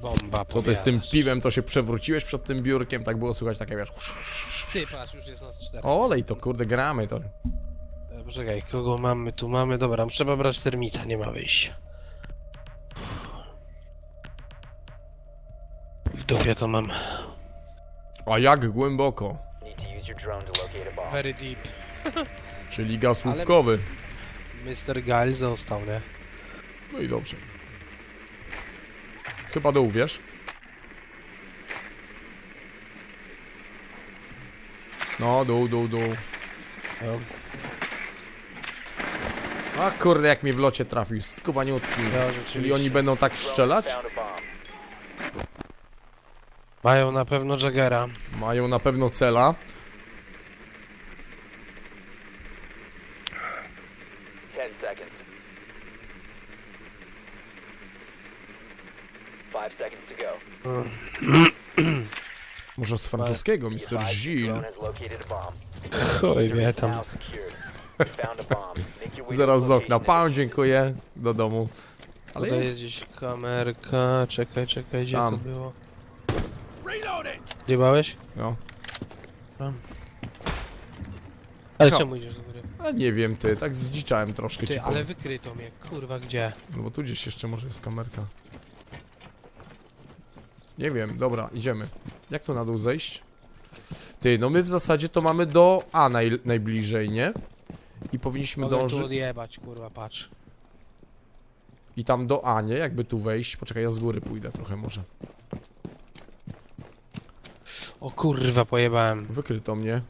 Bomba, Co ty z tym powiadasz. piwem, to się przewróciłeś przed tym biurkiem, tak było słychać takie wiesz... Ty, patrz, już jest nas cztery. Olej, to kurde gramy to. E, Poczekaj, kogo mamy tu? Mamy, dobra, trzeba brać termita, nie ma wyjścia. W dupie to mam. A jak głęboko? Need to use your drone to locate a bomb. Very deep. Czyli gaz łupkowy. Mr. Gile został, nie? No i dobrze. Chyba dół, wiesz? No, dół, dół, dół. No. A kurde, jak mnie w locie trafił, skubaniutki. No, Czyli rzeczywiście. oni będą tak strzelać? Mają na pewno Jaggera. Mają na pewno cela. Ten seconds. Five seconds to go. Może z francuskiego, Mr. Bomb. Chuj wie tam. Zaraz z okna. Pan, dziękuję. Do domu. Ale Tutaj jest jest. gdzieś kamerka. Czekaj, czekaj, gdzie Tam. to było? Jebałeś? No. Ale No. czemu idziesz do góry? A nie wiem, ty, tak zdziczałem troszkę ci Ty, powiem. ale wykryto mnie, kurwa, gdzie? No bo tu gdzieś jeszcze może jest kamerka. Nie wiem, dobra, idziemy. Jak tu na dół zejść? Ty, no my w zasadzie to mamy do A naj, najbliżej, nie? I powinniśmy Mogę tu dążyć... odjebać, kurwa, patrz. I tam do A, nie? Jakby tu wejść. Poczekaj, ja z góry pójdę trochę może. O kurwa, pojebałem. Wykryto mnie.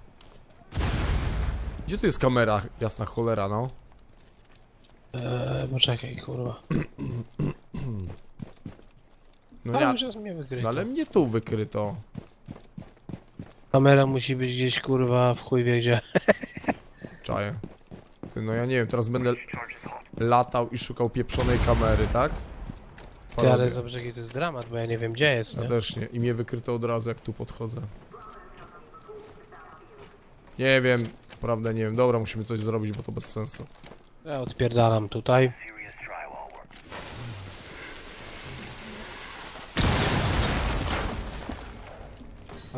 Gdzie tu jest kamera? Jasna cholera, no. Eee, poczekaj, kurwa. No, Ale ja, już jest mnie wykryto. no ale mnie tu wykryto. Kamera musi być gdzieś, kurwa, w chuj wie gdzie. Czaję. Ty, no ja nie wiem, teraz będę latał i szukał pieprzonej kamery, tak? Ty, ale zobacz jaki to jest dramat, bo ja nie wiem gdzie jest, Ja nie? też nie. I mnie wykryto od razu, jak tu podchodzę. Nie wiem, prawda nie wiem. Dobra, musimy coś zrobić, bo to bez sensu. Ja odpierdalam tutaj.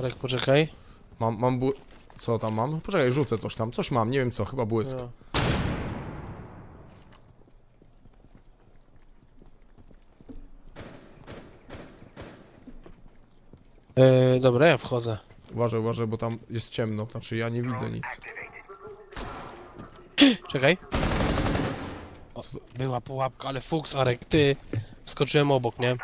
Arek, poczekaj. Mam, mam bły... Co tam mam? Poczekaj, rzucę coś tam. Coś mam, nie wiem co, chyba błysk. No. E, dobra, ja wchodzę. Uważaj, uważaj, bo tam jest ciemno. Znaczy ja nie widzę nic. Czekaj. O, była pułapka, ale fuks, Arek, ty. Skoczyłem obok, nie?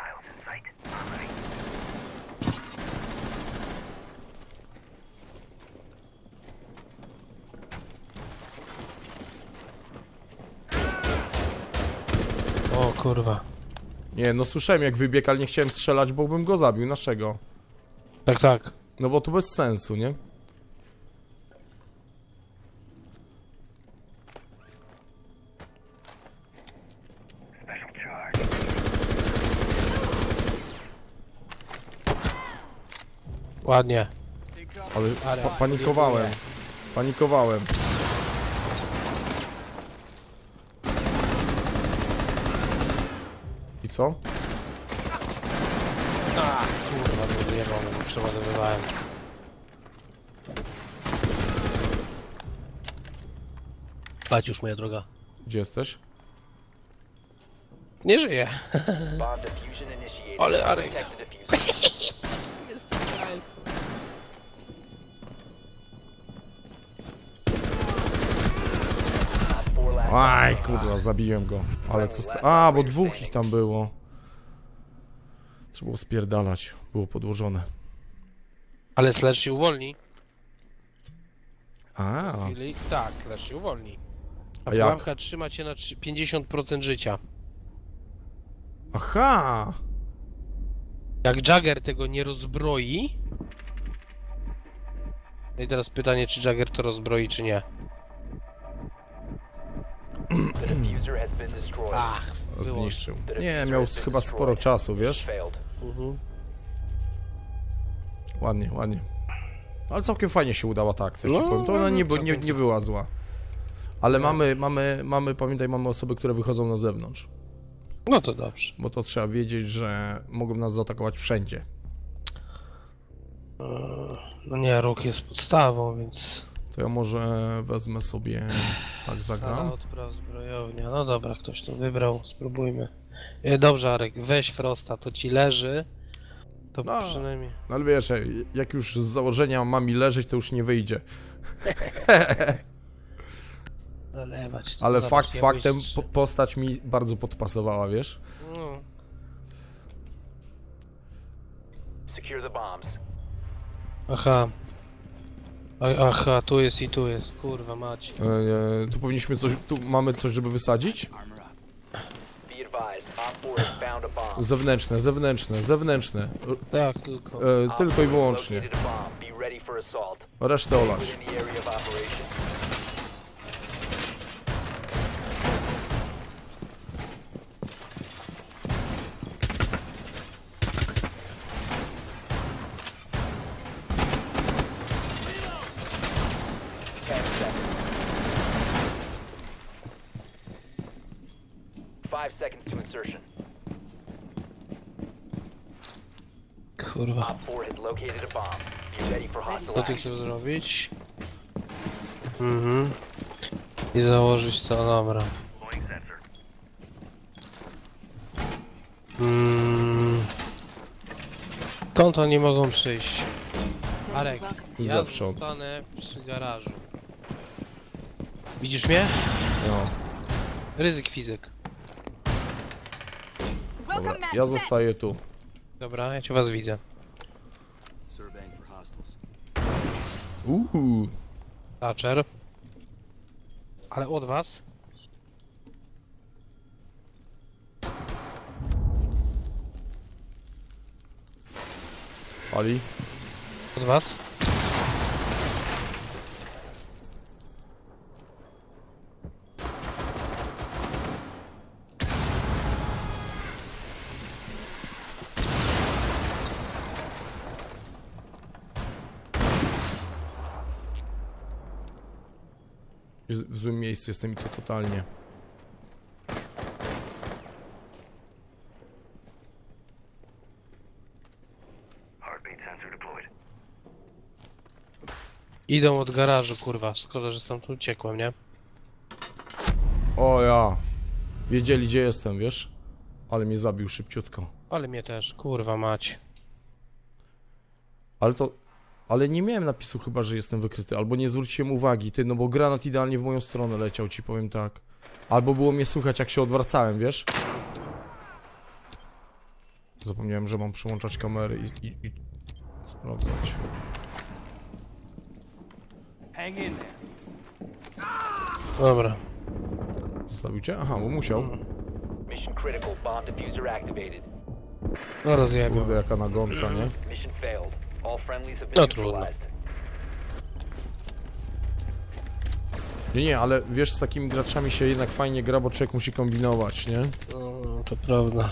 O kurwa. Nie, no słyszałem jak wybiegł, ale nie chciałem strzelać, bo bym go zabił. Dlaczego? Tak, tak. No bo to bez sensu, nie? Ładnie. Ale Ale- pa panikowałem. Panikowałem. Co? A, kurwa, nie zjebał, bo przeładowywałem. Patrz już, moja droga. Gdzie jesteś? Nie żyje. Bomb diffusion initiated. Ale Arek. Protect the diffuser. Op four last Aj, kurwa, zabiłem go. Ale co sta- A, bo dwóch ich tam było. Trzeba było spierdalać. Było podłożone. Ale Slash się uwolni. A, W chwili... Tak, Slash się uwolni. A A jak? pułapka trzyma cię na trzy- 50% życia. aha! Jak Jagger tego nie rozbroi... No i teraz pytanie, czy Jagger to rozbroi, czy nie. The diffuser has been destroyed. Ach, było. Zniszczył. Nie, miał chyba sporo czasu, wiesz? Failed. Mhm. Ładnie, ładnie. Ale całkiem fajnie się udała ta akcja, ci No, powiem. To ona nie, by- nie, całkiem. nie była zła. Ale mamy, mamy, mamy, pamiętaj, mamy osoby, które wychodzą na zewnątrz. No to dobrze. Bo to trzeba wiedzieć, że mogą nas zaatakować wszędzie. No nie, róg jest podstawą, więc... To ja może wezmę sobie, tak Sala zagram. odpraw zbrojownia. No dobra, ktoś to wybrał, spróbujmy. E, Dobrze, Arek, weź Frosta, to ci leży. To No. przynajmniej... No ale wiesz, jak już z założenia ma mi leżeć, to już nie wyjdzie. Zalewać. Ale Zobacz, fakt faktem, po, postać mi bardzo podpasowała, wiesz? No. Secure the bombs. Aha. Aha, tu jest i tu jest, kurwa mać. E, tu powinniśmy coś, tu mamy coś, żeby wysadzić? Be advised, Op 4 has found a bomb. Zewnętrzne, zewnętrzne, zewnętrzne. Tak, tylko. E, tylko i 4 wyłącznie. Resztę olać. Within the area of operation. Ten seconds. Five seconds to insertion. Kurwa. Op 4 has located a bomb. Be ready for hostile Co ty action. chcesz zrobić? Mhm. I założyć to, dobra. Mm. Skąd oni mogą przyjść? Arek, ja Zewsząd. zostanę przy garażu. Widzisz mnie? No, Ryzyk fizyk. Dobra. Ja zostaję tu. Dobra, ja cię was widzę. Uhu. Thatcher. Ale od was? Ali? Od was? W złym miejscu jestem i to totalnie. Idą od garażu, kurwa. Szkoda, że stąd uciekłem, nie? O ja. Wiedzieli gdzie jestem, wiesz? Ale mnie zabił szybciutko. Ale mnie też, kurwa mać. Ale to... Ale nie miałem napisu chyba, że jestem wykryty. Albo nie zwróciłem uwagi, ty, no bo granat idealnie w moją stronę leciał, ci powiem tak. Albo było mnie słychać, jak się odwracałem, wiesz? Zapomniałem, że mam przyłączać kamery i, i, i sprawdzać. Hang in there. Dobra. Zostawił cię? Aha, bo musiał. Mission critical. Bomb diffuser activated. No rozjebał. Kurde, jaka nagonka, nie? Mission failed. No trudno. Nie, nie, ale wiesz, z takimi graczami się jednak fajnie gra, bo człowiek musi kombinować, nie? No, to prawda.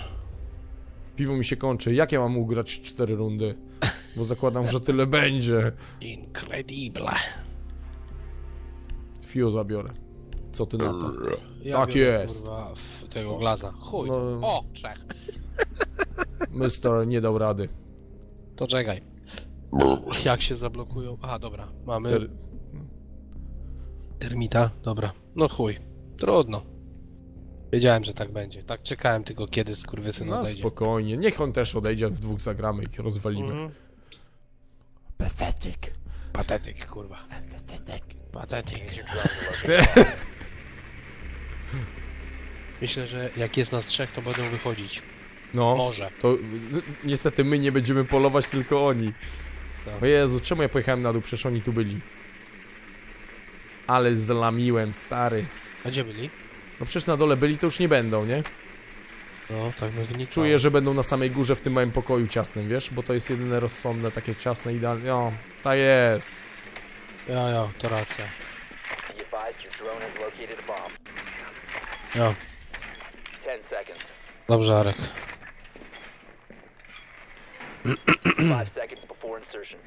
Piwo mi się kończy. Jak ja mam ugrać cztery rundy? Bo zakładam, że tyle będzie. Incredible. Fio zabiorę. Co ty na to? Ja Tak biorę, jest. Kurwa, w tego glaza. Chuj. No. O, trzech. Mister nie dał rady. To czekaj. Jak się zablokują? Aha, dobra. Mamy Ter- termita. Dobra. No chuj. Trudno. Wiedziałem, że tak będzie. Tak czekałem tylko kiedy skurwysyn No odejdzie. spokojnie. Niech on też odejdzie, w dwóch zagramy i rozwalimy. Mhm. Pathetic. Patetyk, kurwa. Patetyk. To locate Myślę, że jak jest nas trzech, to będą wychodzić. No, Może. to y, niestety my nie będziemy polować, tylko oni. O Jezu, czemu ja pojechałem na dół? Przecież oni tu byli. Ale zlamiłem, stary. A gdzie byli? No przecież na dole byli, to już nie będą, nie? No, tak by wynikało. Czuję, że będą na samej górze w tym małym pokoju ciasnym, wiesz? Bo to jest jedyne rozsądne, takie ciasne, idealne. O, tak jest. Ja, ja, to racja. Be advised your drone has located a bomb. Ja. 10 seconds. Dobrze, Arek. 5 seconds before insertion.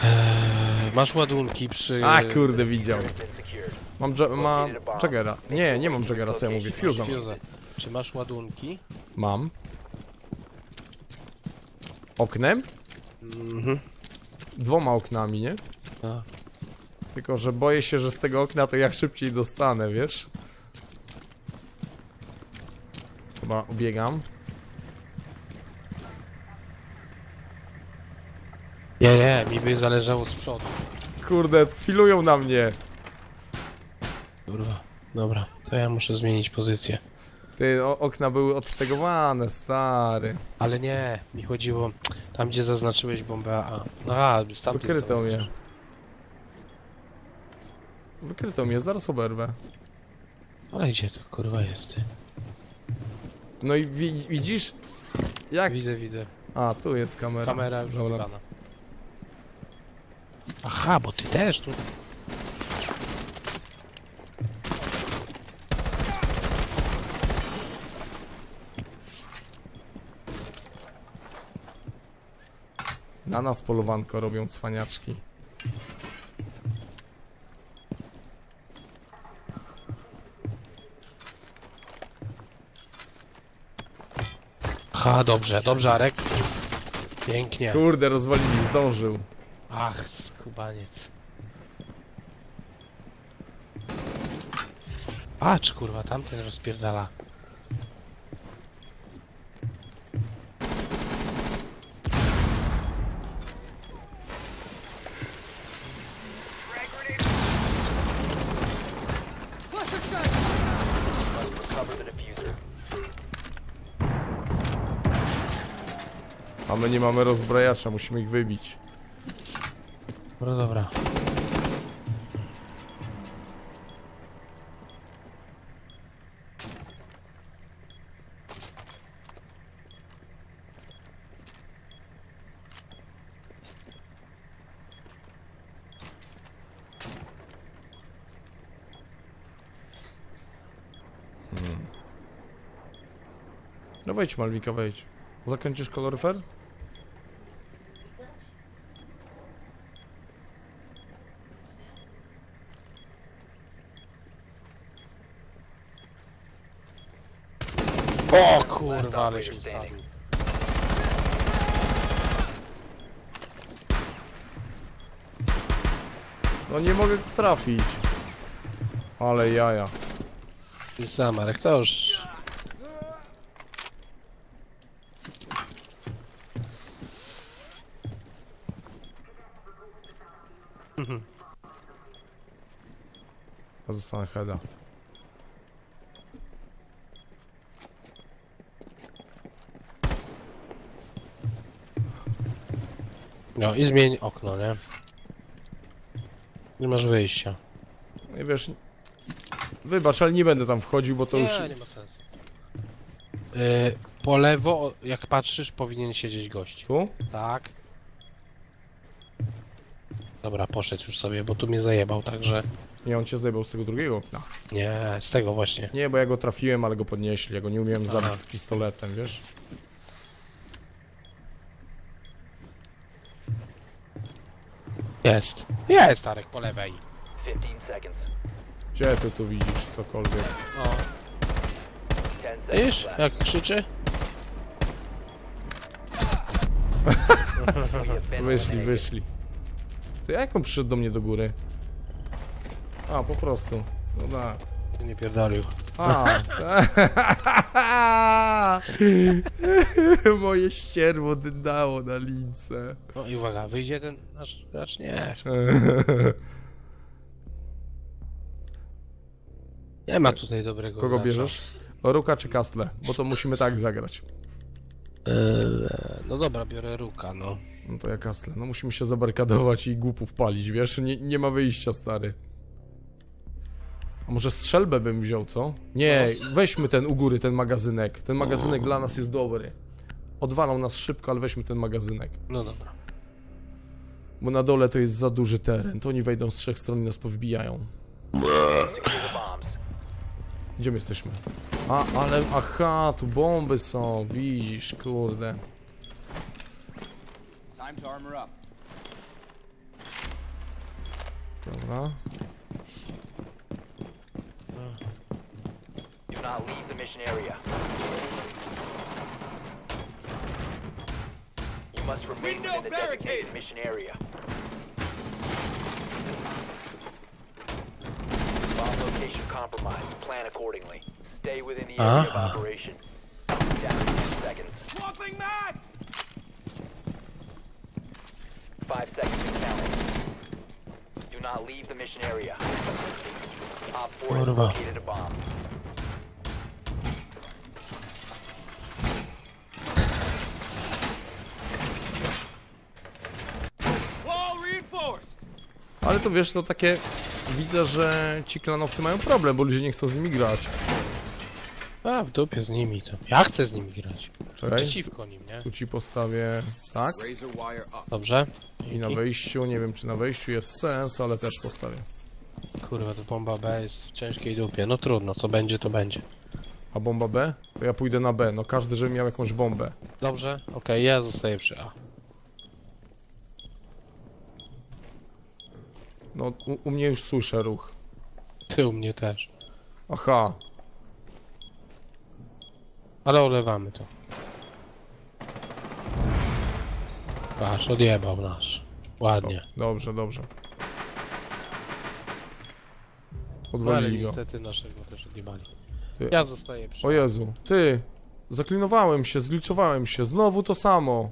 Eee, masz ładunki przy... A kurde, widział. Has been secured. Mam, ja mam Jaggera. Nie, nie mam Jaggera, co ja mówię, Fuse'a mam. Czy masz ładunki? Mam. Oknem? Mhm. Dwoma oknami, nie? A. Tylko, że boję się, że z tego okna to jak szybciej dostanę, wiesz? Chyba ubiegam. Nie, nie, mi by zależało z przodu. Kurde, filują na mnie. Kurwa. Dobra, to ja muszę zmienić pozycję. Ty, o, okna były odtegowane, stary. Ale nie, mi chodziło tam, gdzie zaznaczyłeś bombę A. No a, z tamtej Wykryto mnie. Wykryto mnie, zaraz oberwę. Ale gdzie to kurwa jest ty? No i wi widzisz? Jak? Widzę, widzę. A, tu jest kamera. Kamera już Dobra. wybrana. Aha, bo ty też tu. Na nas polowanko robią cwaniaczki. Aha, dobrze, dobrze, Arek. Pięknie. Kurde, rozwalili, zdążył. Ach, skubaniec. Patrz, kurwa, tamten rozpierdala. A my nie mamy rozbrajacza, musimy ich wybić. No dobra. No wejdź Malwika, wejdź. Zakończysz koloryfer? O kurwa, ale się ustawił. No nie mogę go trafić. Ale jaja. Ty sam, Arek, to już... Ja zostanę heada. No i zmień okno, nie? Nie masz wyjścia. Nie wiesz... Wybacz, ale nie będę tam wchodził, bo to nie, już... nie ma sensu. Y, po lewo, jak patrzysz, powinien siedzieć gość. Tu? Tak. Dobra, poszedł już sobie, bo tu mnie zajebał, także... Nie, on cię zajebał z tego drugiego okna. Nie, z tego właśnie. Nie, bo ja go trafiłem, ale go podnieśli. Ja go nie umiałem zabić pistoletem, wiesz? Jest. Jest, Arek, po lewej. 15 seconds. Gdzie ty tu widzisz cokolwiek? O, 10 seconds widzisz, left. jak krzyczy? We have been Wyszli, eliminated. wyszli. To jak on przyszedł do mnie do góry? A, po prostu. No tak. Nie pierdolił. A. Moje ścierwo dydało na lince. No i uwaga, wyjdzie ten nasz gracz? Nie. Nie ma tutaj dobrego Kogo gracza. bierzesz? Ruka czy Kastle? Bo to musimy tak zagrać. Eee, no dobra, biorę Ruka, no. No to ja Kastle. No musimy się zabarykadować i głupów palić, wiesz? Nie, nie ma wyjścia, stary. A może strzelbę bym wziął, co? Nie, weźmy ten u góry, ten magazynek. Ten magazynek dla nas jest dobry. Odwalą nas szybko, ale weźmy ten magazynek. No dobra. Bo na dole to jest za duży teren. To oni wejdą z trzech stron i nas powbijają. Gdzie my jesteśmy? A, ale, aha, tu bomby są, widzisz, kurde. Dobra. Not leave the mission area. You must remain Window within the designated barricaded. mission area. Bomb location compromised. Plan accordingly. Stay within the area of Ah. operation. Down to 10 seconds. Swapping mags! Five seconds and counting. Do not leave the mission area. Op 4 has located a bomb. Ale to wiesz, to takie... Widzę, że ci klanowcy mają problem, bo ludzie nie chcą z nimi grać. A, w dupie z nimi to. Ja chcę z nimi grać. Czekaj, Przeciwko nim, nie? tu ci postawię... Tak? Razor wire up. Dobrze? I na Dzięki. wejściu, nie wiem czy na wejściu jest sens, ale też postawię. Kurwa, to bomba B jest w ciężkiej dupie. No trudno, co będzie, to będzie. A bomba B? To ja pójdę na B, no każdy, żeby miał jakąś bombę. Dobrze? Okej, ja zostaję przy A. No, u, u mnie już słyszę ruch. Ty u mnie też. Aha, Ale olewamy to. Patrz, odjebał nasz. Ładnie. dobrze, dobrze. Ale Odwalili go. niestety naszego też odjebali. Ty. Ja zostaję przy O Jezu, ty! Zaklinowałem się, zgliczowałem się, znowu to samo.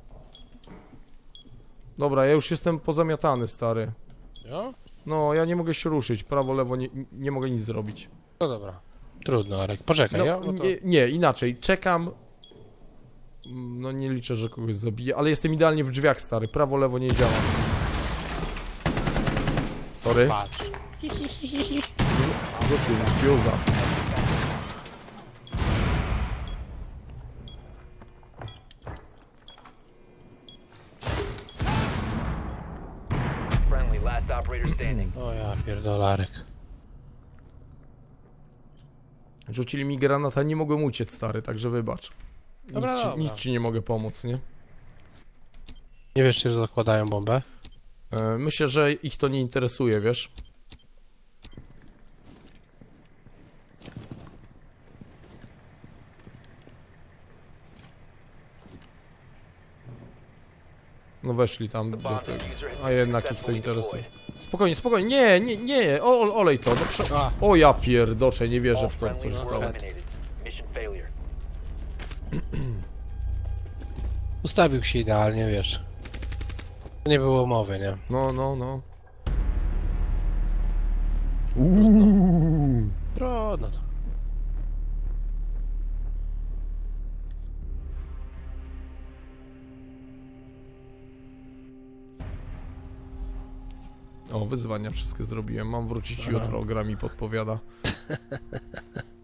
Dobra, ja już jestem pozamiatany, stary. Jo? No, ja nie mogę się ruszyć, prawo, lewo, nie, nie mogę nic zrobić. No dobra. Trudno, Arek. Poczekaj, No, ja? No to... nie, nie, inaczej, czekam. No nie liczę, że kogoś zabiję, ale jestem idealnie w drzwiach, stary. Prawo, lewo nie działa. Sorry, Patrz. rzucił fiuza. Last operator standing. O ja pierdolarek. Rzucili mi granata, nie mogłem uciec, stary, także wybacz. Dobra, nic, ci, dobra. nic ci nie mogę pomóc, nie? Nie wiesz, czy zakładają bombę? E, myślę, że ich to nie interesuje, wiesz? No weszli tam do tego. A jednak ich to interesuje. Spokojnie, spokojnie. Nie, nie, nie. O, olej to. No prze... O ja pierdocze, nie wierzę w to, co się stało. ustawił się idealnie, wiesz. Nie było mowy, nie? No, no, no. Uuu. Trudno to. O, wyzwania wszystkie zrobiłem. Mam wrócić jutro, gra mi podpowiada.